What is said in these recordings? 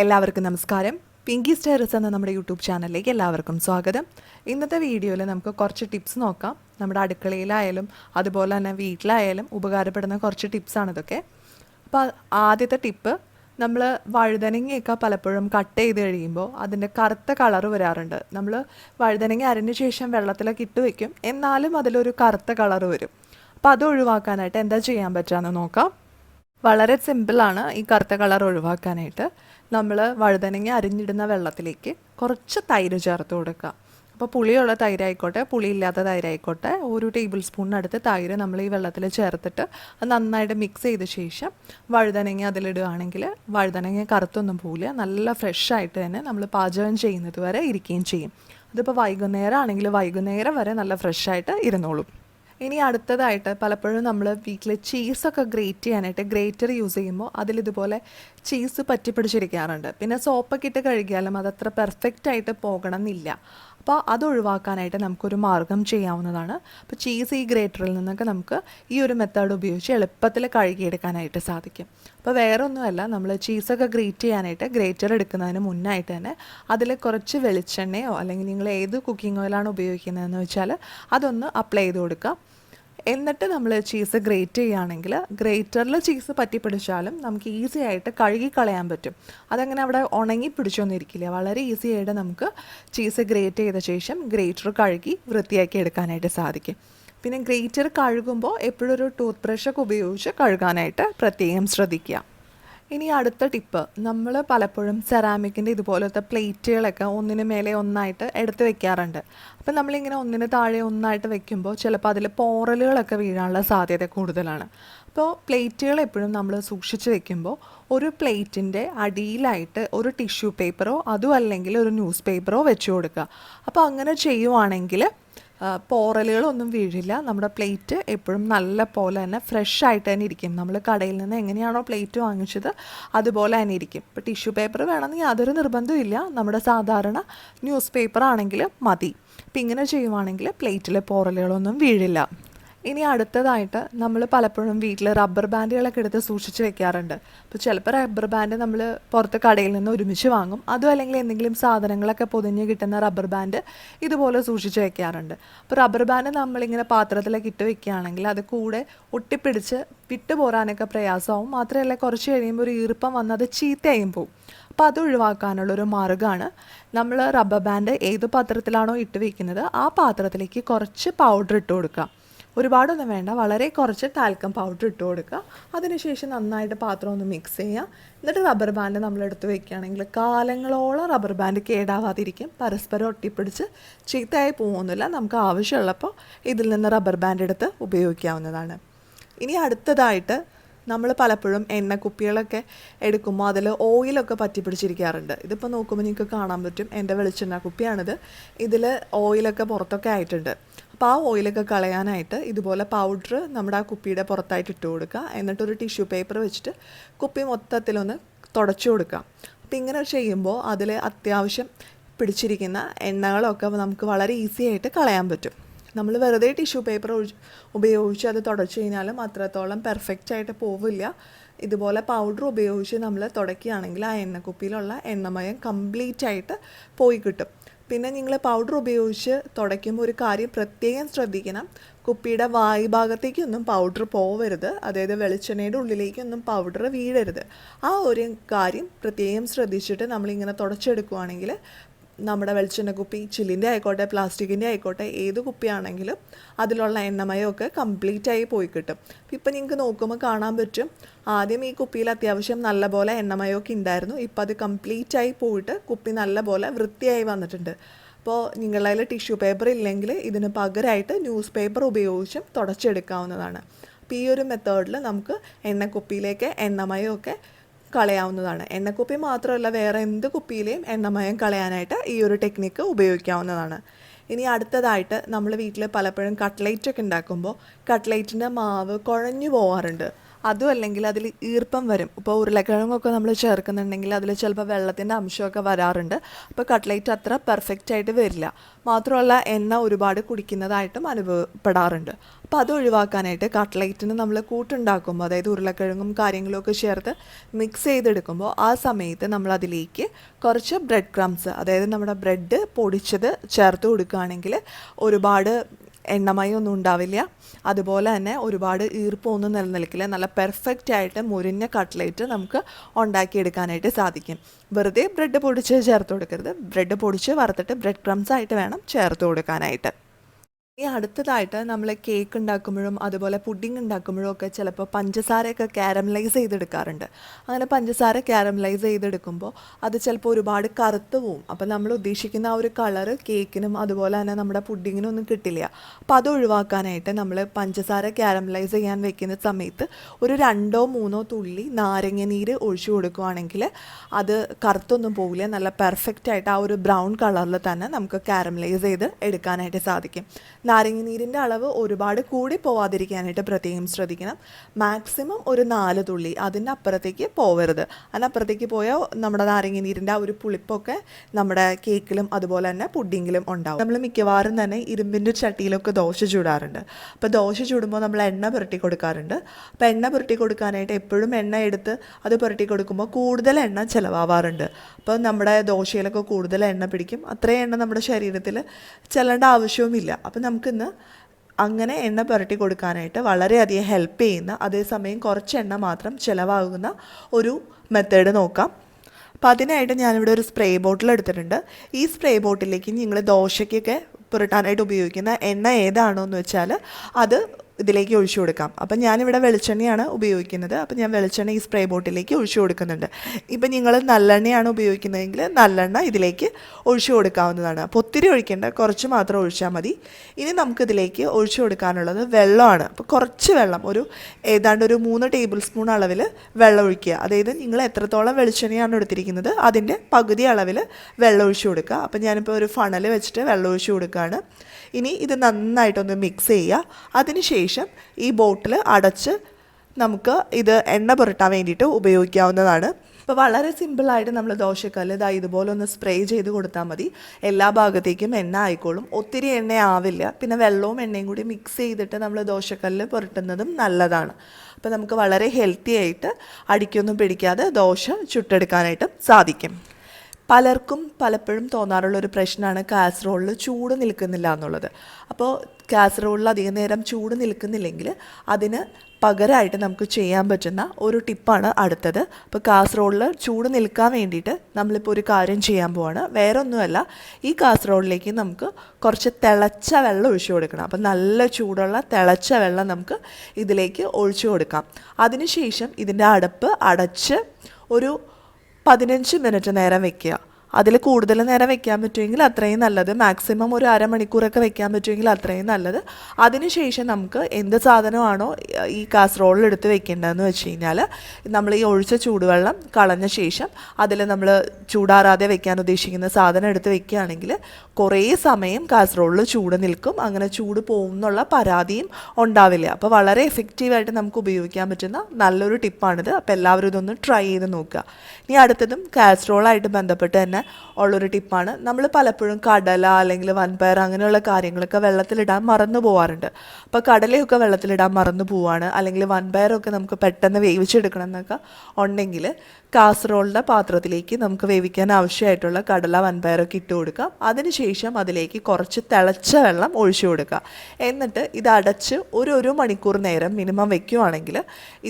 എല്ലാവർക്കും നമസ്കാരം. പിങ്കി സ്റ്റൈറസ് എന്ന നമ്മുടെ യൂട്യൂബ് ചാനലിലേക്ക് എല്ലാവർക്കും സ്വാഗതം. ഇന്നത്തെ വീഡിയോയിൽ നമുക്ക് കുറച്ച് ടിപ്സ് നോക്കാം. നമ്മുടെ അടുക്കളയിലായാലും അതുപോലെ തന്നെ വീട്ടിലായാലും ഉപകാരപ്പെടുന്ന കുറച്ച് ടിപ്സാണ് ഇതൊക്കെ. അപ്പോൾ ആദ്യത്തെ ടിപ്പ് നമ്മൾ വഴുതനങ്ങയൊക്കെ പലപ്പോഴും കട്ട് ചെയ്ത് കഴിയുമ്പോൾ അതിന്റെ കറുത്ത കളർ വരാറുണ്ട്. നമ്മൾ വഴുതനങ്ങ അരിഞ്ഞ ശേഷം വെള്ളത്തിലൊക്കെ ഇട്ട് വയ്ക്കും എന്നാലും അതിലൊരു കറുത്ത കളർ വരും. അപ്പോൾ അത് ഒഴിവാക്കാനായിട്ട് എന്താ ചെയ്യാൻ പറ്റുകയെന്ന് നോക്കാം. വളരെ സിമ്പിളാണ് ഈ കറുത്ത കളർ ഒഴിവാക്കാനായിട്ട്. നമ്മൾ വഴുതനങ്ങ അരിഞ്ഞിടുന്ന വെള്ളത്തിലേക്ക് കുറച്ച് തൈര് ചേർത്ത് കൊടുക്കുക. അപ്പോൾ പുളിയുള്ള തൈരായിക്കോട്ടെ പുളിയില്ലാത്ത തൈരായിക്കോട്ടെ ഒരു ടേബിൾ സ്പൂണിനടുത്ത് തൈര് നമ്മൾ ഈ വെള്ളത്തിൽ ചേർത്തിട്ട് അത് നന്നായിട്ട് മിക്സ് ചെയ്ത ശേഷം വഴുതനങ്ങ അതിലിടുകയാണെങ്കിൽ വഴുതനങ്ങ കറുത്തൊന്നും പോവില്ല നല്ല ഫ്രഷ് ആയിട്ട് തന്നെ നമ്മൾ പാചകം ചെയ്യുന്നത് വരെ ഇരിക്കുകയും ചെയ്യും. അതിപ്പോൾ വൈകുന്നേരം ആണെങ്കിൽ വൈകുന്നേരം വരെ നല്ല ഫ്രഷ് ആയിട്ട് ഇരുന്നോളും. ഇനി അടുത്തതായിട്ട് പലപ്പോഴും നമ്മൾ വീട്ടിൽ ചീസൊക്കെ ഗ്രേറ്റ് ചെയ്യാനായിട്ട് ഗ്രേറ്റർ യൂസ് ചെയ്യുമ്പോൾ അതിലിതുപോലെ ചീസ് പറ്റി പിടിച്ചിരിക്കാറുണ്ട്. പിന്നെ സോപ്പൊക്കെ ഇട്ട് കഴുകിയാലും അതത്ര പെർഫെക്റ്റ് ആയിട്ട് പോകണം എന്നില്ല അപ്പോൾ അത് ഒഴിവാക്കാനായിട്ട് നമുക്കൊരു മാർഗം ചെയ്യാവുന്നതാണ്. അപ്പോൾ ചീസ് ഈ ഗ്രേറ്ററിൽ നിന്നൊക്കെ നമുക്ക് ഈ ഒരു മെത്തേഡ് ഉപയോഗിച്ച് എളുപ്പത്തിൽ കഴുകിയെടുക്കാനായിട്ട് സാധിക്കും. അപ്പോൾ വേറെ ഒന്നുമല്ല നമ്മൾ ചീസൊക്കെ ഗ്രേറ്റ് ചെയ്യാനായിട്ട് ഗ്രേറ്റർ എടുക്കുന്നതിന് മുന്നായിട്ട് തന്നെ അതിൽ കുറച്ച് വെളിച്ചെണ്ണയോ അല്ലെങ്കിൽ നിങ്ങൾ ഏത് കുക്കിംഗ് ഓയിലാണ് ഉപയോഗിക്കുന്നതെന്ന് വെച്ചാൽ അതൊന്ന് അപ്ലൈ ചെയ്ത് കൊടുക്കുക എന്നിട്ട് നമ്മൾ ചീസ് ഗ്രേറ്റ് ചെയ്യുകയാണെങ്കിൽ ഗ്രേറ്ററിൽ ചീസ് പറ്റി പിടിച്ചാലും നമുക്ക് ഈസി ആയിട്ട് കഴുകി കളയാൻ പറ്റും. അതങ്ങനെ അവിടെ ഉണങ്ങി പിടിച്ചൊന്നും ഇരിക്കില്ല വളരെ ഈസി ആയിട്ട് നമുക്ക് ചീസ് ഗ്രേറ്റ് ചെയ്ത ശേഷം ഗ്രേറ്റർ കഴുകി വൃത്തിയാക്കി എടുക്കാനായിട്ട് സാധിക്കും. പിന്നെ ഗ്രേറ്റർ കഴുകുമ്പോൾ എപ്പോഴും ഒരു ടൂത്ത് ബ്രഷൊക്കെ ഉപയോഗിച്ച് കഴുകാനായിട്ട് പ്രത്യേകം ശ്രദ്ധിക്കുക. ഇനി അടുത്ത ടിപ്പ് നമ്മൾ പലപ്പോഴും സെറാമിക്കിന്റെ ഇതുപോലത്തെ പ്ലേറ്റുകളൊക്കെ ഒന്നിന് മേലെ ഒന്നായിട്ട് എടുത്ത് വെക്കാറുണ്ട്. അപ്പം നമ്മളിങ്ങനെ ഒന്നിന് താഴെ ഒന്നായിട്ട് വെക്കുമ്പോൾ ചിലപ്പോൾ അതിൽ പോറലുകളൊക്കെ വീഴാനുള്ള സാധ്യത കൂടുതലാണ്. അപ്പോൾ പ്ലേറ്റുകൾ എപ്പോഴും നമ്മൾ സൂക്ഷിച്ച് വെക്കുമ്പോൾ ഒരു പ്ലേറ്റിന്റെ അടിയിലായിട്ട് ഒരു ടിഷ്യൂ പേപ്പറോ അതും അല്ലെങ്കിൽ ഒരു ന്യൂസ് പേപ്പറോ വെച്ച് കൊടുക്കുക. അപ്പോൾ അങ്ങനെ ചെയ്യുവാണെങ്കിൽ പോറലുകളൊന്നും വീഴില്ല. നമ്മുടെ പ്ലേറ്റ് എപ്പോഴും നല്ല പോലെ തന്നെ ഫ്രഷ് ആയിട്ട് തന്നെ ഇരിക്കും. നമ്മൾ കടയിൽ നിന്ന് എങ്ങനെയാണോ പ്ലേറ്റ് വാങ്ങിച്ചത് അതുപോലെ തന്നെ ഇരിക്കും. ഇപ്പോൾ ടിഷ്യൂ പേപ്പർ വേണമെന്ന് യാതൊരു നിർബന്ധവും ഇല്ല. നമ്മുടെ സാധാരണ ന്യൂസ് പേപ്പർ ആണെങ്കിൽ മതി. അപ്പം ഇങ്ങനെ ചെയ്യുവാണെങ്കിൽ പ്ലേറ്റിലെ പോറലുകളൊന്നും വീഴില്ല. ഇനി അടുത്തതായിട്ട് നമ്മൾ പലപ്പോഴും വീട്ടിൽ റബ്ബർ ബാൻഡുകളൊക്കെ എടുത്ത് സൂക്ഷിച്ച് വെക്കാറുണ്ട്. അപ്പോൾ ചിലപ്പോൾ റബ്ബർ ബാൻഡ് നമ്മൾ പുറത്ത് കടയിൽ നിന്ന് ഒരുമിച്ച് വാങ്ങും. അതും അല്ലെങ്കിൽ എന്തെങ്കിലും സാധനങ്ങളൊക്കെ പൊതിഞ്ഞ് കിട്ടുന്ന റബ്ബർ ബാൻഡ് ഇതുപോലെ സൂക്ഷിച്ച് വെക്കാറുണ്ട്. അപ്പോൾ റബ്ബർ ബാൻഡ് നമ്മളിങ്ങനെ പാത്രത്തിലൊക്കെ ഇട്ട് വെക്കുകയാണെങ്കിൽ അത് കൂടെ ഒട്ടിപ്പിടിച്ച് വിട്ടു പോരാനൊക്കെ പ്രയാസമാവും. മാത്രമല്ല കുറച്ച് കഴിയുമ്പോൾ ഒരു ഈർപ്പം വന്ന് അത് ചീത്തയായും പോവും. അപ്പോൾ അത് ഒഴിവാക്കാനുള്ളൊരു മാർഗമാണ് നമ്മൾ റബ്ബർ ബാൻഡ് ഏത് പാത്രത്തിലാണോ ഇട്ട് വെക്കുന്നത് ആ പാത്രത്തിലേക്ക് കുറച്ച് പൗഡർ ഇട്ട് കൊടുക്കുക. ഒരുപാടൊന്നും വേണ്ട. വളരെ കുറച്ച് ടാൽക്കം പൗഡർ ഇട്ട് കൊടുക്കുക. അതിനുശേഷം നന്നായിട്ട് പാത്രം ഒന്ന് മിക്സ് ചെയ്യുക. എന്നിട്ട് റബ്ബർ ബാൻഡ് നമ്മൾ എടുത്ത് വെക്കുകയാണെങ്കിൽ കാലങ്ങളോളം റബ്ബർ ബാൻഡ് കേടാവാതിരിക്കും. പരസ്പരം ഒട്ടിപ്പിടിച്ച് ചീത്തയായി പോകുന്നില്ല. നമുക്ക് ആവശ്യമുള്ളപ്പോൾ ഇതിൽ നിന്ന് റബ്ബർ ബാൻഡ് എടുത്ത് ഉപയോഗിക്കാവുന്നതാണ്. ഇനി അടുത്തതായിട്ട് നമ്മൾ പലപ്പോഴും എണ്ണ കുപ്പികളൊക്കെ എടുക്കുമ്പോൾ അതിൽ ഓയിലൊക്കെ പറ്റി പിടിച്ചിരിക്കാറുണ്ട്. ഇതിപ്പോൾ നോക്കുമ്പോൾ നിങ്ങൾക്ക് കാണാൻ പറ്റും. എന്റെ വെളിച്ചെണ്ണ കുപ്പിയാണിത്. ഇതിൽ ഓയിലൊക്കെ പുറത്തൊക്കെ ആയിട്ടുണ്ട്. അപ്പോൾ ആ ഓയിലൊക്കെ കളയാനായിട്ട് ഇതുപോലെ പൗഡർ നമ്മുടെ ആ കുപ്പിയുടെ പുറത്തായിട്ട് ഇട്ട് കൊടുക്കുക. എന്നിട്ടൊരു ടിഷ്യൂ പേപ്പർ വെച്ചിട്ട് കുപ്പി മൊത്തത്തിലൊന്ന് തുടച്ചു കൊടുക്കുക. അപ്പോൾ ഇങ്ങനെ ചെയ്യുമ്പോൾ അതിൽ അത്യാവശ്യം പിടിച്ചിരിക്കുന്ന എണ്ണകളൊക്കെ നമുക്ക് വളരെ ഈസി ആയിട്ട് കളയാൻ പറ്റും. നമ്മൾ വെറുതെ ടിഷ്യൂ പേപ്പർ ഉപയോഗിച്ച് അത് തുടച്ചു കഴിഞ്ഞാലും അത്രത്തോളം പെർഫെക്റ്റ് ആയിട്ട് പോവില്ല. ഇതുപോലെ പൗഡർ ഉപയോഗിച്ച് നമ്മൾ തുടക്കുകയാണെങ്കിൽ ആ എണ്ണക്കുപ്പിയിലുള്ള എണ്ണമയം കംപ്ലീറ്റ് ആയിട്ട് പോയി കിട്ടും. പിന്നെ നിങ്ങൾ പൗഡർ ഉപയോഗിച്ച് തുടയ്ക്കുമ്പോൾ ഒരു കാര്യം പ്രത്യേകം ശ്രദ്ധിക്കണം. കുപ്പിയുടെ വായു ഭാഗത്തേക്കൊന്നും പൗഡർ പോവരുത്. അതായത് വെളിച്ചെണ്ണയുടെ ഉള്ളിലേക്കൊന്നും പൗഡർ വീഴരുത്. ആ ഒരു കാര്യം പ്രത്യേകം ശ്രദ്ധിച്ചിട്ട് നമ്മളിങ്ങനെ തുടച്ചെടുക്കുകയാണെങ്കിൽ നമ്മുടെ വെളിച്ചെണ്ണ കുപ്പി ചില്ലിന്റെ ആയിക്കോട്ടെ പ്ലാസ്റ്റിക്കിന്റെ ആയിക്കോട്ടെ ഏത് കുപ്പിയാണെങ്കിലും അതിലുള്ള എണ്ണമയമൊക്കെ കംപ്ലീറ്റ് ആയി പോയി കിട്ടും. ഇപ്പം നിങ്ങൾക്ക് നോക്കുമ്പോൾ കാണാൻ പറ്റും ആദ്യം ഈ കുപ്പിയിൽ അത്യാവശ്യം നല്ലപോലെ എണ്ണമയമൊക്കെ ഉണ്ടായിരുന്നു. ഇപ്പം അത് കംപ്ലീറ്റ് ആയി പോയിട്ട് കുപ്പി നല്ലപോലെ വൃത്തിയായി വന്നിട്ടുണ്ട്. അപ്പോൾ നിങ്ങളുടെ കയ്യിൽ ടിഷ്യൂ പേപ്പർ ഇല്ലെങ്കിൽ ഇതിന് പകരമായിട്ട് ന്യൂസ് പേപ്പർ ഉപയോഗിച്ചും തുടച്ചെടുക്കാവുന്നതാണ്. അപ്പോൾ ഈ ഒരു മെത്തേഡിൽ നമുക്ക് എണ്ണക്കുപ്പിയിലേക്ക് എണ്ണമയമൊക്കെ കളയാവുന്നതാണ്. എണ്ണക്കുപ്പി മാത്രമല്ല വേറെ എന്ത് കുപ്പിയിലെയും എണ്ണമയം കളയാനായിട്ട് ഈ ഒരു ടെക്നിക്ക് ഉപയോഗിക്കാവുന്നതാണ്. ഇനി അടുത്തതായിട്ട് നമ്മൾ വീട്ടിൽ പലപ്പോഴും കട്ട്ലേറ്റ് ഒക്കെ ഉണ്ടാക്കുമ്പോൾ കട്ട്ലേറ്റിന്റെ മാവ് കുഴഞ്ഞു പോകാറുണ്ട് അതും അല്ലെങ്കിൽ അതിൽ ഈർപ്പം വരും. ഇപ്പോൾ ഉരുളക്കിഴങ്ങൊക്കെ നമ്മൾ ചേർക്കുന്നുണ്ടെങ്കിൽ അതിൽ ചിലപ്പോൾ വെള്ളത്തിന്റെ അംശമൊക്കെ വരാറുണ്ട്. അപ്പോൾ കട്ട്ലേറ്റ് അത്ര പെർഫെക്റ്റ് ആയിട്ട് വരില്ല. മാത്രമല്ല എണ്ണ ഒരുപാട് കുടിക്കുന്നതായിട്ടും അനുഭവപ്പെടാറുണ്ട്. അപ്പോൾ അത് ഒഴിവാക്കാനായിട്ട് കട്ട്ലേറ്റിന് നമ്മൾ കൂട്ടുണ്ടാക്കുമ്പോൾ അതായത് ഉരുളക്കിഴങ്ങും കാര്യങ്ങളൊക്കെ ചേർത്ത് മിക്സ് ചെയ്തെടുക്കുമ്പോൾ ആ സമയത്ത് നമ്മൾ അതിലേക്ക് കുറച്ച് ബ്രെഡ് ക്രംസ് അതായത് നമ്മുടെ ബ്രെഡ് പൊടിച്ചത് ചേർത്ത് കൊടുക്കുകയാണെങ്കിൽ ഒരുപാട് എണ്ണമയൊന്നും ഉണ്ടാവില്ല. അതുപോലെ തന്നെ ഒരുപാട് ഈർപ്പമൊന്നും നിലനിൽക്കില്ല. നല്ല പെർഫെക്റ്റ് ആയിട്ട് മുരിഞ്ഞ കട്ട്ലേറ്റ് നമുക്ക് ഉണ്ടാക്കിയെടുക്കാനായിട്ട് സാധിക്കും. വെറുതെ ബ്രെഡ് പൊടിച്ച് ചേർത്ത് കൊടുക്കരുത്. ബ്രെഡ് പൊടിച്ച് വറുത്തിട്ട് ബ്രെഡ് ക്രംസ് ആയിട്ട് വേണം ചേർത്ത് കൊടുക്കാനായിട്ട്. ഈ അടുത്തതായിട്ട് നമ്മൾ കേക്ക് ഉണ്ടാക്കുമ്പോഴും അതുപോലെ പുഡിംഗ് ഉണ്ടാക്കുമ്പോഴും ഒക്കെ ചിലപ്പോൾ പഞ്ചസാരയൊക്കെ ക്യാരമലൈസ് ചെയ്തെടുക്കാറുണ്ട്. അങ്ങനെ പഞ്ചസാര ക്യാരമലൈസ് ചെയ്തെടുക്കുമ്പോൾ അത് ചിലപ്പോൾ ഒരുപാട് കറുത്ത് പോവും. അപ്പോൾ നമ്മൾ ഉദ്ദേശിക്കുന്ന ആ ഒരു കളറ് കേക്കിനും അതുപോലെ തന്നെ നമ്മുടെ പുഡിങ്ങിനും ഒന്നും കിട്ടില്ല. അപ്പോൾ അത് ഒഴിവാക്കാനായിട്ട് നമ്മൾ പഞ്ചസാര ക്യാരമലൈസ് ചെയ്യാൻ വെക്കുന്ന സമയത്ത് ഒരു രണ്ടോ മൂന്നോ തുള്ളി നാരങ്ങ നീര് ഒഴിച്ചു കൊടുക്കുകയാണെങ്കിൽ അത് കറുത്തൊന്നും പോവില്ല. നല്ല പെർഫെക്റ്റ് ആയിട്ട് ആ ഒരു ബ്രൗൺ കളറിൽ തന്നെ നമുക്ക് ക്യാരമലൈസ് ചെയ്ത് എടുക്കാനായിട്ട് സാധിക്കും. നാരങ്ങ നീരിന്റെ അളവ് ഒരുപാട് കൂടി പോവാതിരിക്കാനായിട്ട് പ്രത്യേകം ശ്രദ്ധിക്കണം. മാക്സിമം ഒരു നാല് തുള്ളി അതിന്റെ അപ്പുറത്തേക്ക് പോവരുത്. അതിനപ്പുറത്തേക്ക് പോയാൽ നമ്മുടെ നാരങ്ങ നീരിന്റെ ആ ഒരു പുളിപ്പൊക്കെ നമ്മുടെ കേക്കിലും അതുപോലെ തന്നെ പുഡിങ്ങിലും ഉണ്ടാവും. നമ്മൾ മിക്കവാറും തന്നെ ഇരുമ്പിന്റെ ചട്ടിയിലൊക്കെ ദോശ ചൂടാറുണ്ട്. അപ്പോൾ ദോശ ചൂടുമ്പോൾ നമ്മൾ എണ്ണ പുരട്ടി കൊടുക്കാറുണ്ട്. അപ്പോൾ എണ്ണ പുരട്ടി കൊടുക്കാനായിട്ട് എപ്പോഴും എണ്ണ എടുത്ത് അത് പുരട്ടി കൊടുക്കുമ്പോൾ കൂടുതൽ എണ്ണ ചിലവാവാറുണ്ട്. അപ്പോൾ നമ്മുടെ ദോശയിലൊക്കെ കൂടുതൽ എണ്ണ പിടിക്കും. അത്രയും എണ്ണ നമ്മുടെ ശരീരത്തിൽ ചെല്ലേണ്ട ആവശ്യവുമില്ല. അപ്പോൾ നമുക്കിന്ന് അങ്ങനെ എണ്ണ പുരട്ടി കൊടുക്കാനായിട്ട് വളരെയധികം ഹെൽപ്പ് ചെയ്യുന്ന അതേസമയം കുറച്ച് എണ്ണ മാത്രം ചിലവാകുന്ന ഒരു മെത്തേഡ് നോക്കാം. അപ്പോൾ അതിനായിട്ട് ഞാനിവിടെ ഒരു സ്പ്രേ ബോട്ടിൽ എടുത്തിട്ടുണ്ട്. ഈ സ്പ്രേ ബോട്ടിലേക്ക് നിങ്ങൾ ദോശയ്ക്കൊക്കെ പുരട്ടാനായിട്ട് ഉപയോഗിക്കുന്ന എണ്ണ ഏതാണോ എന്ന് വെച്ചാൽ അത് ഇതിലേക്ക് ഒഴിച്ചു കൊടുക്കാം. അപ്പം ഞാനിവിടെ വെളിച്ചെണ്ണയാണ് ഉപയോഗിക്കുന്നത്. അപ്പം ഞാൻ വെളിച്ചെണ്ണ ഈ സ്പ്രേ ബോട്ടിലേക്ക് ഒഴിച്ചു കൊടുക്കുന്നുണ്ട്. ഇപ്പം നിങ്ങൾ നല്ലെണ്ണയാണ് ഉപയോഗിക്കുന്നതെങ്കിൽ നല്ലെണ്ണ ഇതിലേക്ക് ഒഴിച്ചു കൊടുക്കാവുന്നതാണ്. അപ്പോൾ ഒത്തിരി ഒഴിക്കേണ്ട കുറച്ച് മാത്രം ഒഴിച്ചാൽ മതി. ഇനി നമുക്കിതിലേക്ക് ഒഴിച്ചു കൊടുക്കാനുള്ളത് വെള്ളമാണ്. അപ്പോൾ കുറച്ച് വെള്ളം ഒരു ഏതാണ്ട് ഒരു മൂന്ന് ടേബിൾ സ്പൂൺ അളവിൽ വെള്ളം ഒഴിക്കുക. അതായത് നിങ്ങൾ എത്രത്തോളം വെളിച്ചെണ്ണയാണ് എടുത്തിരിക്കുന്നത് അതിന്റെ പകുതി അളവിൽ വെള്ളം ഒഴിച്ചു കൊടുക്കുക. അപ്പം ഞാനിപ്പോൾ ഒരു ഫണൽ വെച്ചിട്ട് വെള്ളം ഒഴിച്ചു കൊടുക്കുകയാണ്. ഇനി ഇത് നന്നായിട്ടൊന്ന് മിക്സ് ചെയ്യുക. അതിനുശേഷം ഈ ബോട്ടിൽ അടച്ച് നമുക്ക് ഇത് എണ്ണ പുരട്ടാൻ വേണ്ടിയിട്ട് ഉപയോഗിക്കാവുന്നതാണ്. ഇപ്പോൾ വളരെ സിമ്പിളായിട്ട് നമ്മൾ ദോശക്കല്ല് ഇതാ ഇതുപോലെ ഒന്ന് സ്പ്രേ ചെയ്ത് കൊടുത്താൽ മതി. എല്ലാ ഭാഗത്തേക്കും എണ്ണ ആയിക്കോളും. ഒത്തിരി എണ്ണ ആവില്ല. പിന്നെ വെള്ളവും എണ്ണയും കൂടി മിക്സ് ചെയ്തിട്ട് നമ്മൾ ദോശക്കല്ല് പുരട്ടുന്നതും നല്ലതാണ്. അപ്പോൾ നമുക്ക് വളരെ ഹെൽത്തി ആയിട്ട് അടിക്കൊന്നും പിടിക്കാതെ ദോശ ചുട്ടെടുക്കാനായിട്ട് സാധിക്കും. പലർക്കും പലപ്പോഴും തോന്നാറുള്ള ഒരു പ്രശ്നമാണ് കാസറോളിൽ ചൂട് നിൽക്കുന്നില്ല എന്നുള്ളത്. അപ്പോൾ കാസറോളിൽ അധികം നേരം ചൂട് നിൽക്കുന്നില്ലെങ്കിൽ അതിന് പകരമായിട്ട് നമുക്ക് ചെയ്യാൻ പറ്റുന്ന ഒരു ടിപ്പാണ് അടുത്തത്. അപ്പോൾ കാസറോളിൽ ചൂട് നിൽക്കാൻ വേണ്ടിയിട്ട് നമ്മളിപ്പോൾ ഒരു കാര്യം ചെയ്യാൻ പോവാണ്. വേറെ ഒന്നുമല്ല ഈ കാസറോളിലേക്ക് നമുക്ക് കുറച്ച് തിളച്ച വെള്ളം ഒഴിച്ചു കൊടുക്കണം. അപ്പോൾ നല്ല ചൂടുള്ള തിളച്ച വെള്ളം നമുക്ക് ഇതിലേക്ക് ഒഴിച്ചു കൊടുക്കാം. അതിനുശേഷം ഇതിന്റെ അടപ്പ് അടച്ച് ഒരു പതിനഞ്ച് മിനിറ്റ് നേരം വെക്കുക. അതിൽ കൂടുതൽ നേരം വെക്കാൻ പറ്റുമെങ്കിൽ അത്രയും നല്ലത്. മാക്സിമം ഒരു അരമണിക്കൂറൊക്കെ വെക്കാൻ പറ്റുമെങ്കിൽ അത്രയും നല്ലത്. അതിനുശേഷം നമുക്ക് എന്ത് സാധനമാണോ ഈ കാസറോളിൽ എടുത്ത് വെക്കേണ്ടതെന്ന് വെച്ച് കഴിഞ്ഞാൽ നമ്മൾ ഈ ഒഴിച്ച ചൂടുവെള്ളം കളഞ്ഞ ശേഷം അതിൽ നമ്മൾ ചൂടാറാതെ വെക്കാൻ ഉദ്ദേശിക്കുന്ന സാധനം എടുത്ത് വെക്കുകയാണെങ്കിൽ കുറേ സമയം കാസറോളിൽ ചൂട് നിൽക്കും. അങ്ങനെ ചൂട് പോകും എന്നുള്ള പരാതിയും ഉണ്ടാവില്ല. അപ്പോൾ വളരെ എഫക്റ്റീവായിട്ട് നമുക്ക് ഉപയോഗിക്കാൻ പറ്റുന്ന നല്ലൊരു ടിപ്പാണിത്. അപ്പോൾ എല്ലാവരും ഇതൊന്ന് ട്രൈ ചെയ്ത് നോക്കുക. ഇനി അടുത്തതും കാസറോളായിട്ട് ബന്ധപ്പെട്ട് തന്നെ ഉള്ളൊരു ടിപ്പാണ്. നമ്മൾ പലപ്പോഴും കടല അല്ലെങ്കിൽ വൻപയർ അങ്ങനെയുള്ള കാര്യങ്ങളൊക്കെ വെള്ളത്തിലിടാൻ മറന്നു പോവാറുണ്ട്. അപ്പോൾ കടലയൊക്കെ വെള്ളത്തിലിടാൻ മറന്നു പോവാണ്. അല്ലെങ്കിൽ വൻപയറൊക്കെ നമുക്ക് പെട്ടെന്ന് വേവിച്ചെടുക്കണം എന്നൊക്കെ ഉണ്ടെങ്കിൽ കാസറോളിന്റെ പാത്രത്തിലേക്ക് നമുക്ക് വേവിക്കാൻ ആവശ്യമായിട്ടുള്ള കടല വൻപയറൊക്കെ ഇട്ട് കൊടുക്കാം അതിനുശേഷം അതിലേക്ക് കുറച്ച് തിളച്ച വെള്ളം ഒഴിച്ചു കൊടുക്കുക. എന്നിട്ട് ഇത് അടച്ച് ഒരു ഒരു മണിക്കൂർ നേരം മിനിമം വെക്കുകയാണെങ്കിൽ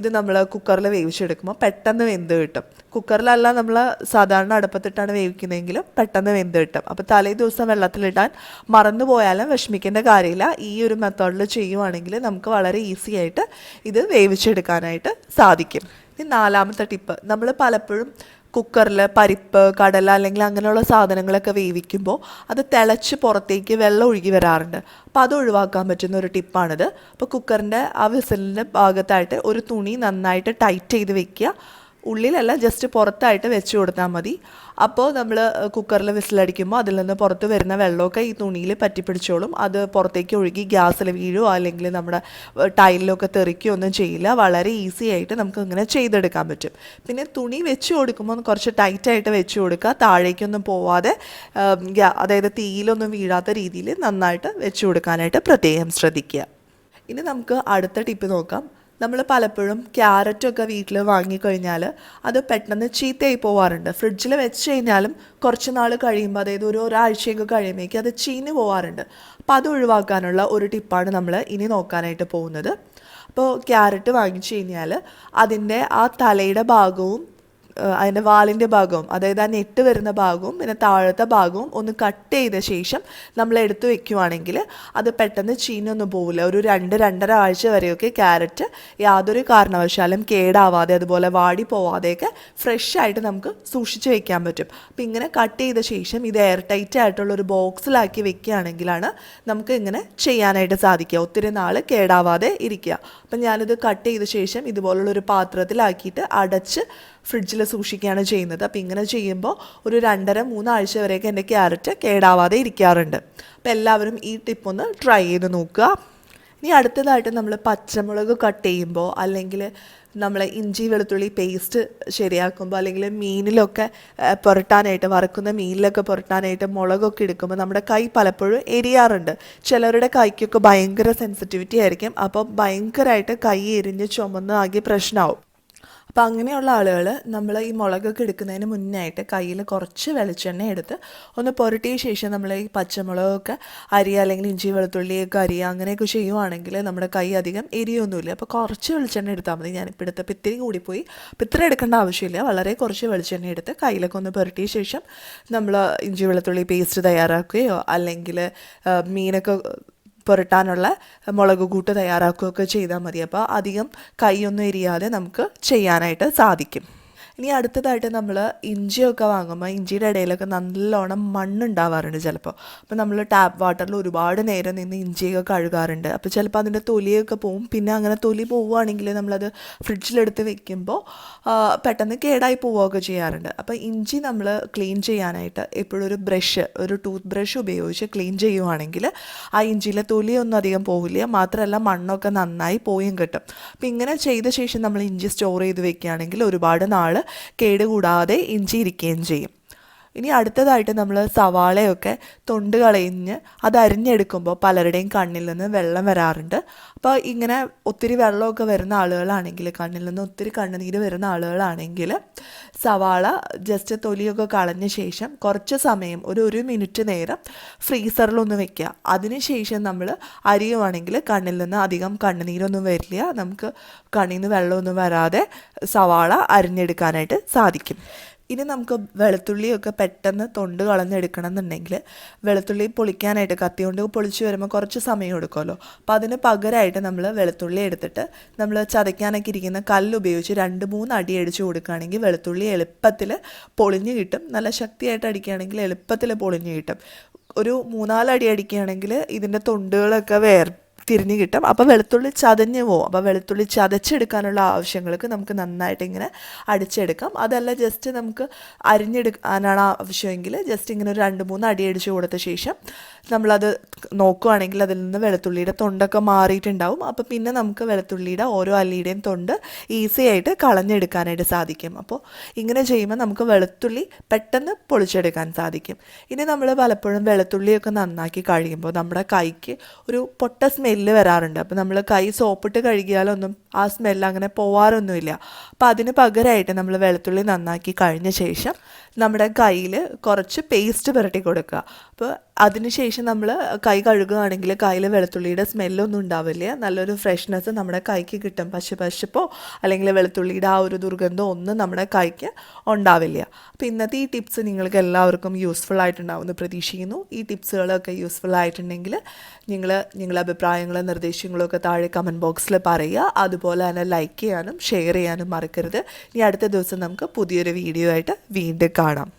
ഇത് നമ്മൾ കുക്കറിൽ വേവിച്ചെടുക്കുമ്പോൾ പെട്ടെന്ന് വെന്ത് കിട്ടും. കുക്കറിലല്ല നമ്മൾ സാധാരണ അടുപ്പത്തിട്ടാണ് വേവിക്കുന്നതെങ്കിലും പെട്ടെന്ന് വെന്ത് കിട്ടും. അപ്പോൾ തലേ ദിവസം വെള്ളത്തിലിടാൻ മറന്നു പോയാലും വിഷമിക്കേണ്ട കാര്യമില്ല. ഈ ഒരു മെത്തേഡിൽ ചെയ്യുവാണെങ്കിൽ നമുക്ക് വളരെ ഈസി ആയിട്ട് ഇത് വേവിച്ചെടുക്കാനായിട്ട് സാധിക്കും. ഇനി നാലാമത്തെ ടിപ്പ്. നമ്മൾ പലപ്പോഴും കുക്കറിൽ പരിപ്പ് കടല അല്ലെങ്കിൽ അങ്ങനെയുള്ള സാധനങ്ങളൊക്കെ വേവിക്കുമ്പോൾ അത് തിളച്ച് പുറത്തേക്ക് വെള്ളം ഒഴുകി വരാറുണ്ട്. അപ്പോൾ അത് ഒഴിവാക്കാൻ പറ്റുന്ന ഒരു ടിപ്പാണിത്. അപ്പോൾ കുക്കറിന്റെ ആ വിസലിന്റെ ഭാഗത്തായിട്ട് ഒരു തുണി നന്നായിട്ട് ടൈറ്റ് ചെയ്ത് വെക്കുക. ഉള്ളിലല്ല ജസ്റ്റ് പുറത്തായിട്ട് വെച്ച് കൊടുത്താൽ മതി. അപ്പോൾ നമ്മൾ കുക്കറിൽ വിസിലടിക്കുമ്പോൾ അതിൽ നിന്ന് പുറത്ത് വരുന്ന വെള്ളമൊക്കെ ഈ തുണിയിൽ പറ്റിപ്പിടിച്ചോളും അത് പുറത്തേക്ക് ഒഴുകി ഗ്യാസിൽ വീഴുമോ അല്ലെങ്കിൽ നമ്മുടെ ടൈലിലൊക്കെ തെറിക്കുകയോ ഒന്നും ചെയ്യില്ല. വളരെ ഈസി ആയിട്ട് നമുക്ക് ഇങ്ങനെ ചെയ്തെടുക്കാൻ പറ്റും. പിന്നെ തുണി വെച്ച് കൊടുക്കുമ്പോൾ കുറച്ച് ടൈറ്റായിട്ട് വെച്ച് കൊടുക്കുക. താഴേക്കൊന്നും പോവാതെ അതായത് തീയിലൊന്നും വീഴാത്ത രീതിയിൽ നന്നായിട്ട് വെച്ച് കൊടുക്കാനായിട്ട് പ്രത്യേകം ശ്രദ്ധിക്കുക. ഇനി നമുക്ക് അടുത്ത ടിപ്പ് നോക്കാം. നമ്മൾ പലപ്പോഴും ക്യാരറ്റൊക്കെ വീട്ടിൽ വാങ്ങിക്കഴിഞ്ഞാൽ അത് പെട്ടെന്ന് ചീത്തയായി പോവാറുണ്ട്. ഫ്രിഡ്ജിൽ വെച്ച് കഴിഞ്ഞാലും കുറച്ച് നാൾ കഴിയുമ്പോൾ അതായത് ഒരു ഒരാഴ്ചയൊക്കെ കഴിയുമ്പോഴേക്കും അത് ചീഞ്ഞ് പോവാറുണ്ട്. അപ്പോൾ അത് ഒഴിവാക്കാനുള്ള ഒരു ടിപ്പാണ് നമ്മൾ ഇനി നോക്കാനായിട്ട് പോകുന്നത്. അപ്പോൾ ക്യാരറ്റ് വാങ്ങിച്ചു കഴിഞ്ഞാൽ അതിന്റെ ആ തലയുടെ ഭാഗവും അതിന്റെ വാലിന്റെ ഭാഗവും അതായത് ആ നെറ്റ് വരുന്ന ഭാഗവും പിന്നെ താഴത്തെ ഭാഗവും ഒന്ന് കട്ട് ചെയ്ത ശേഷം നമ്മൾ എടുത്ത് വെക്കുവാണെങ്കിൽ അത് പെട്ടെന്ന് ചീഞ്ഞൊന്നും പോവില്ല. ഒരു രണ്ട് രണ്ടര ആഴ്ച വരെയൊക്കെ ക്യാരറ്റ് യാതൊരു കാരണവശാലും കേടാവാതെ അതുപോലെ വാടി പോവാതെയൊക്കെ ഫ്രഷ് ആയിട്ട് നമുക്ക് സൂക്ഷിച്ച് വെക്കാൻ പറ്റും. അപ്പം ഇങ്ങനെ കട്ട് ചെയ്ത ശേഷം ഇത് എയർ ടൈറ്റ് ആയിട്ടുള്ള ഒരു ബോക്സിലാക്കി വെക്കുകയാണെങ്കിലാണ് നമുക്ക് ഇങ്ങനെ ചെയ്യാനായിട്ട് സാധിക്കുക. ഒത്തിരി നാൾ കേടാവാതെ ഇരിക്കുക. അപ്പം ഞാനിത് കട്ട് ചെയ്ത ശേഷം ഇതുപോലുള്ളൊരു പാത്രത്തിലാക്കിയിട്ട് അടച്ച് ഫ്രിഡ്ജിൽ സൂക്ഷിക്കുകയാണ് ചെയ്യുന്നത്. അപ്പോൾ ഇങ്ങനെ ചെയ്യുമ്പോൾ ഒരു രണ്ടര മൂന്നാഴ്ച വരെയൊക്കെ എന്റെ ക്യാരറ്റ് കേടാവാതെ ഇരിക്കാറുണ്ട്. അപ്പോൾ എല്ലാവരും ഈ ടിപ്പ് ഒന്ന് ട്രൈ ചെയ്ത് നോക്കുക. ഇനി അടുത്തതായിട്ട് നമ്മൾ പച്ചമുളക് കട്ട് ചെയ്യുമ്പോൾ അല്ലെങ്കിൽ നമ്മൾ ഇഞ്ചി വെളുത്തുള്ളി പേസ്റ്റ് ശരിയാക്കുമ്പോൾ അല്ലെങ്കിൽ മീനിലൊക്കെ പുരട്ടാനായിട്ട് വറുക്കുന്ന മീനിലൊക്കെ പുരട്ടാനായിട്ട് മുളകൊക്കെ എടുക്കുമ്പോൾ നമ്മുടെ കൈ പലപ്പോഴും എരിയാറുണ്ട്. ചിലരുടെ കൈക്കൊക്കെ ഭയങ്കര സെൻസിറ്റിവിറ്റി ആയിരിക്കും. അപ്പോൾ ഭയങ്കരമായിട്ട് കൈ എരിഞ്ഞ് ചുമന്ന് ആകെ പ്രശ്നമാവും അപ്പോൾ അങ്ങനെയുള്ള ആളുകൾ നമ്മൾ ഈ മുളകൊക്കെ എടുക്കുന്നതിന് മുന്നായിട്ട് കയ്യിൽ കുറച്ച് വെളിച്ചെണ്ണ എടുത്ത് ഒന്ന് പുരട്ടിയ ശേഷം നമ്മൾ ഈ പച്ചമുളകൊക്കെ അരിയുക അല്ലെങ്കിൽ ഇഞ്ചി വെളുത്തുള്ളിയൊക്കെ അരിയുക അങ്ങനെയൊക്കെ ചെയ്യുവാണെങ്കിൽ നമ്മുടെ കൈ അധികം എരിയൊന്നുമില്ല. അപ്പോൾ കുറച്ച് വെളിച്ചെണ്ണ എടുത്താൽ മതി. ഞാനിപ്പോൾ എടുത്ത ഇത്തിരി കൂടിപ്പോയി. ഇത്ര എടുക്കേണ്ട ആവശ്യമില്ല. വളരെ കുറച്ച് വെളിച്ചെണ്ണ എടുത്ത് കയ്യിലൊക്കെ ഒന്ന് പുരട്ടിയ ശേഷം നമ്മൾ ഇഞ്ചി വെളുത്തുള്ളി പേസ്റ്റ് തയ്യാറാക്കുകയോ അല്ലെങ്കിൽ മീനൊക്കെ പുരട്ടാനുള്ള മുളക് കൂട്ട് തയ്യാറാക്കുകയൊക്കെ ചെയ്താൽ മതി. അപ്പോൾ അധികം കൈയൊന്നും എരിയാതെ നമുക്ക് ചെയ്യാനായിട്ട് സാധിക്കും. ഇനി അടുത്തതായിട്ട് നമ്മൾ ഇഞ്ചിയൊക്കെ വാങ്ങുമ്പോൾ ഇഞ്ചിയുടെ ഇടയിലൊക്കെ നല്ലോണം മണ്ണുണ്ടാവാറുണ്ട് ചിലപ്പോൾ. അപ്പോൾ നമ്മൾ ടാപ്പ് വാട്ടറിൽ ഒരുപാട് നേരം നിന്ന് ഇഞ്ചിയൊക്കെ കഴുകാറുണ്ട്. അപ്പോൾ ചിലപ്പോൾ അതിന്റെ തൊലിയൊക്കെ പോവും. പിന്നെ അങ്ങനെ തൊലി പോവുകയാണെങ്കിൽ നമ്മളത് ഫ്രിഡ്ജിലെടുത്ത് വെക്കുമ്പോൾ പെട്ടെന്ന് കേടായി പോവുകയൊക്കെ ചെയ്യാറുണ്ട്. അപ്പോൾ ഇഞ്ചി നമ്മൾ ക്ലീൻ ചെയ്യാനായിട്ട് എപ്പോഴും ഒരു ബ്രഷ് ഒരു ടൂത്ത് ബ്രഷ് ഉപയോഗിച്ച് ക്ലീൻ ചെയ്യുവാണെങ്കിൽ ആ ഇഞ്ചിയിലെ തൊലിയൊന്നും അധികം പോവില്ല. മാത്രമല്ല മണ്ണൊക്കെ നന്നായി പോയും കിട്ടും. അപ്പം ഇങ്ങനെ ചെയ്ത ശേഷം നമ്മൾ ഇഞ്ചി സ്റ്റോർ ചെയ്ത് വെക്കുകയാണെങ്കിൽ ഒരുപാട് നാൾ കേടുകൂടാതെ ഇഞ്ചി ഇരിക്കുകയും ചെയ്യും. ഇനി അടുത്തതായിട്ട് നമ്മൾ സവാളയൊക്കെ തൊണ്ട് കളഞ്ഞ് അത് അരിഞ്ഞെടുക്കുമ്പോൾ പലരുടെയും കണ്ണിൽ നിന്ന് വെള്ളം വരാറുണ്ട്. അപ്പോൾ ഇങ്ങനെ ഒത്തിരി വെള്ളമൊക്കെ വരുന്ന ആളുകളാണെങ്കിൽ കണ്ണിൽ നിന്ന് ഒത്തിരി കണ്ണുനീര് വരുന്ന ആളുകളാണെങ്കിൽ സവാള ജസ്റ്റ് തൊലിയൊക്കെ കളഞ്ഞ ശേഷം കുറച്ച് സമയം ഒരു ഒരു മിനിറ്റ് നേരം ഫ്രീസറിലൊന്ന് വെക്കുക. അതിനുശേഷം നമ്മൾ അരിയുവാണെങ്കിൽ കണ്ണിൽ നിന്ന് അധികം കണ്ണുനീരൊന്നും വരില്ല. നമുക്ക് കണ്ണിൽ നിന്ന് വെള്ളമൊന്നും വരാതെ സവാള അരിഞ്ഞെടുക്കാനായിട്ട് സാധിക്കും. ഇനി നമുക്ക് വെളുത്തുള്ളിയൊക്കെ പെട്ടെന്ന് തൊണ്ട് കളഞ്ഞെടുക്കണം എന്നുണ്ടെങ്കിൽ വെളുത്തുള്ളി പൊളിക്കാനായിട്ട് കത്തി കൊണ്ട് പൊളിച്ച് വരുമ്പോൾ കുറച്ച് സമയം എടുക്കുമല്ലോ. അപ്പോൾ അതിന് പകരമായിട്ട് നമ്മൾ വെളുത്തുള്ളി എടുത്തിട്ട് നമ്മൾ ചതയ്ക്കാനൊക്കെ ഇരിക്കുന്ന കല്ല് ഉപയോഗിച്ച് രണ്ട് മൂന്ന് അടി അടിച്ച് കൊടുക്കുകയാണെങ്കിൽ വെളുത്തുള്ളി എളുപ്പത്തിൽ പൊളിഞ്ഞ് കിട്ടും. നല്ല ശക്തിയായിട്ട് അടിക്കുകയാണെങ്കിൽ എളുപ്പത്തിൽ പൊളിഞ്ഞ് കിട്ടും. ഒരു മൂന്നാലടി അടിക്കുകയാണെങ്കിൽ ഇതിന്റെ തൊണ്ടുകളൊക്കെ വേർ തിരിഞ്ഞ് കിട്ടും. അപ്പോൾ വെളുത്തുള്ളി ചതഞ്ഞ് പോവും. അപ്പോൾ വെളുത്തുള്ളി ചതച്ചെടുക്കാനുള്ള ആവശ്യങ്ങൾക്ക് നമുക്ക് നന്നായിട്ട് ഇങ്ങനെ അടിച്ചെടുക്കാം. അതല്ല ജസ്റ്റ് നമുക്ക് അരിഞ്ഞെടുക്കാനാണ് ആവശ്യമെങ്കിൽ ജസ്റ്റ് ഇങ്ങനെ ഒരു രണ്ട് മൂന്ന് അടി അടിച്ച് കൊടുത്ത ശേഷം നമ്മളത് നോക്കുകയാണെങ്കിൽ അതിൽ നിന്ന് വെളുത്തുള്ളിയുടെ തൊണ്ടൊക്കെ മാറിയിട്ടുണ്ടാവും. അപ്പോൾ പിന്നെ നമുക്ക് വെളുത്തുള്ളിയുടെ ഓരോ അല്ലിയുടെയും തൊണ്ട് ഈസി ആയിട്ട് കളഞ്ഞെടുക്കാനായിട്ട് സാധിക്കും. അപ്പോൾ ഇങ്ങനെ ചെയ്യുമ്പോൾ നമുക്ക് വെളുത്തുള്ളി പെട്ടെന്ന് പൊളിച്ചെടുക്കാൻ സാധിക്കും. ഇനി നമ്മൾ പലപ്പോഴും വെളുത്തുള്ളിയൊക്കെ നന്നാക്കി കഴിയുമ്പോൾ നമ്മുടെ കൈക്ക് ഒരു പൊട്ട സ്മെല്ല് വരാറുണ്ട്. അപ്പോൾ നമ്മൾ കൈ സോപ്പിട്ട് കഴുകിയാലൊന്നും ആ സ്മെല്ല് അങ്ങനെ പോവാറൊന്നുമില്ല. അപ്പോൾ അതിന് പകരമായിട്ട് നമ്മൾ വെളുത്തുള്ളി നന്നാക്കി കഴിഞ്ഞ ശേഷം നമ്മുടെ കയ്യിൽ കുറച്ച് പേസ്റ്റ് പുരട്ടി കൊടുക്കുക. അപ്പോൾ അതിനുശേഷം നമ്മൾ കൈ കഴുകുകയാണെങ്കിൽ കയ്യിൽ വെളുത്തുള്ളിയുടെ സ്മെല്ലൊന്നും ഉണ്ടാവില്ല. നല്ലൊരു ഫ്രഷ്നെസ് നമ്മുടെ കൈക്ക് കിട്ടും. പശു പശുപ്പോ അല്ലെങ്കിൽ വെളുത്തുള്ളിയുടെ ആ ഒരു ദുർഗന്ധം ഒന്നും നമ്മുടെ കൈക്ക് ഉണ്ടാവില്ല. അപ്പോൾ ഇന്നത്തെ ഈ ടിപ്സ് നിങ്ങൾക്ക് എല്ലാവർക്കും യൂസ്ഫുൾ ആയിട്ടുണ്ടാവുമെന്ന് പ്രതീക്ഷിക്കുന്നു. ഈ ടിപ്സുകളൊക്കെ യൂസ്ഫുൾ ആയിട്ടുണ്ടെങ്കിൽ നിങ്ങൾ നിങ്ങളുടെ അഭിപ്രായങ്ങളും നിർദ്ദേശങ്ങളും ഒക്കെ താഴെ കമന്റ് ബോക്സിൽ പറയുക. അതുപോലെ തന്നെ ലൈക്ക് ചെയ്യാനും ഷെയർ ചെയ്യാനും മറക്കരുത്. ഇനി അടുത്ത ദിവസം നമുക്ക് പുതിയൊരു വീഡിയോ ആയിട്ട് വീണ്ടും കാണാം.